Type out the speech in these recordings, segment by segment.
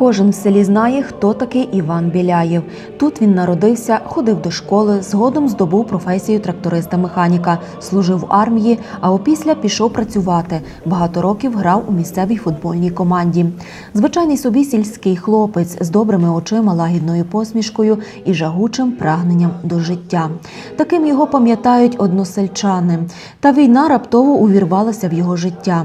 Кожен в селі знає, хто такий Іван Біляєв. Тут він народився, ходив до школи, згодом здобув професію тракториста-механіка, служив в армії, а опісля пішов працювати. Багато років грав у місцевій футбольній команді. Звичайний собі сільський хлопець з добрими очима, лагідною посмішкою і жагучим прагненням до життя. Таким його пам'ятають односельчани. Та війна раптово увірвалася в його життя.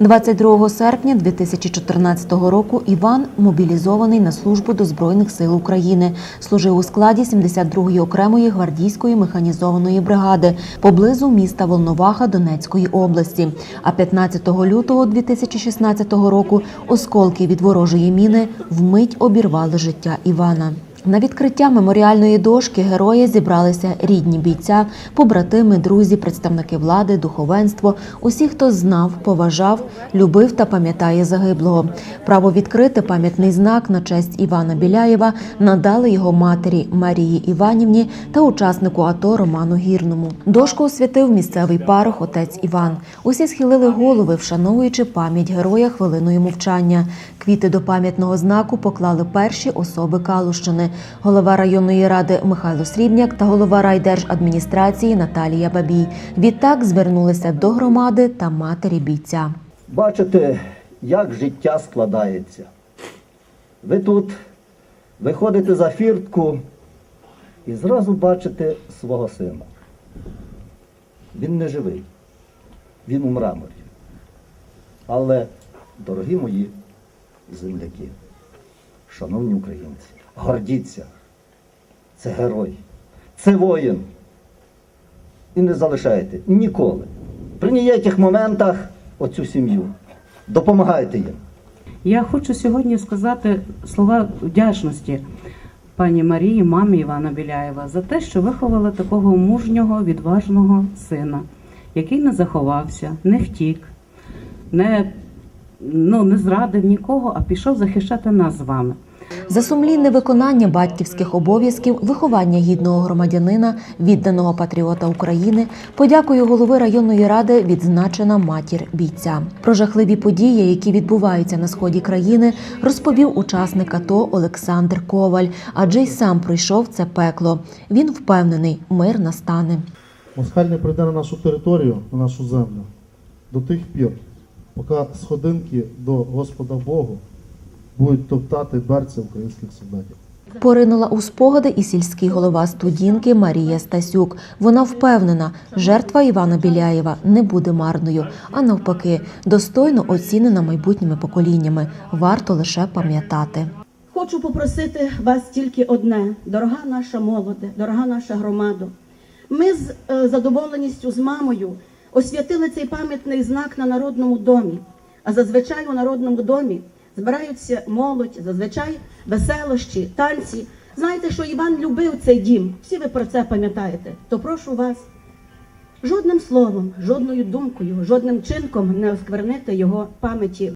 22 серпня 2014 року Іван мобілізований на службу до Збройних сил України. Служив у складі 72-ї окремої гвардійської механізованої бригади поблизу міста Волноваха Донецької області. А 15 лютого 2016 року осколки від ворожої міни вмить обірвали життя Івана. На відкриття меморіальної дошки героя зібралися рідні бійця, побратими, друзі, представники влади, духовенство, усі, хто знав, поважав, любив та пам'ятає загиблого. Право відкрити пам'ятний знак на честь Івана Біляєва надали його матері Марії Іванівні та учаснику АТО Роману Гірному. Дошку освятив місцевий парох отець Іван. Усі схилили голови, вшановуючи пам'ять героя хвилиною мовчання. Квіти до пам'ятного знаку поклали перші особи Калущини, голова районної ради Михайло Срібняк та голова райдержадміністрації Наталія Бабій. Відтак звернулися до громади та матері бійця. Бачите, як життя складається. Ви тут виходите за фіртку і зразу бачите свого сина. Він не живий, він у мраморі. Але, дорогі мої земляки, шановні українці, гордіться, це герой, це воїн. І не залишайте ніколи. При ніяких моментах оцю сім'ю. Допомагайте їм. Я хочу сьогодні сказати слова вдячності пані Марії, мамі Івана Біляєва, за те, що виховала такого мужнього, відважного сина, який не заховався, не втік, не, ну, не зрадив нікого, а пішов захищати нас з вами. За сумлінне виконання батьківських обов'язків, виховання гідного громадянина, відданого патріота України, подякою голови районної ради відзначена матір бійця. Про жахливі події, які відбуваються на сході країни, розповів учасник АТО Олександр Коваль, адже й сам пройшов це пекло. Він впевнений, мир настане. Москаль прийде на нашу територію, на нашу землю до тих пір, поки сходинки до Господа Богу будуть топтати берці українських солдатів. Поринула у спогади і сільський голова студінки Марія Стасюк. Вона впевнена, жертва Івана Біляєва не буде марною, а навпаки, достойно оцінена майбутніми поколіннями. Варто лише пам'ятати. Хочу попросити вас тільки одне, дорога наша молоде, дорога наша громада. Ми з е, задоволеністю з мамою освятили цей пам'ятний знак на народному домі. А зазвичай у народному домі збираються молодь, зазвичай веселощі, танці. Знаєте, що Іван любив цей дім. Всі ви про це пам'ятаєте. То прошу вас жодним словом, жодною думкою, жодним чинком не осквернити його пам'яті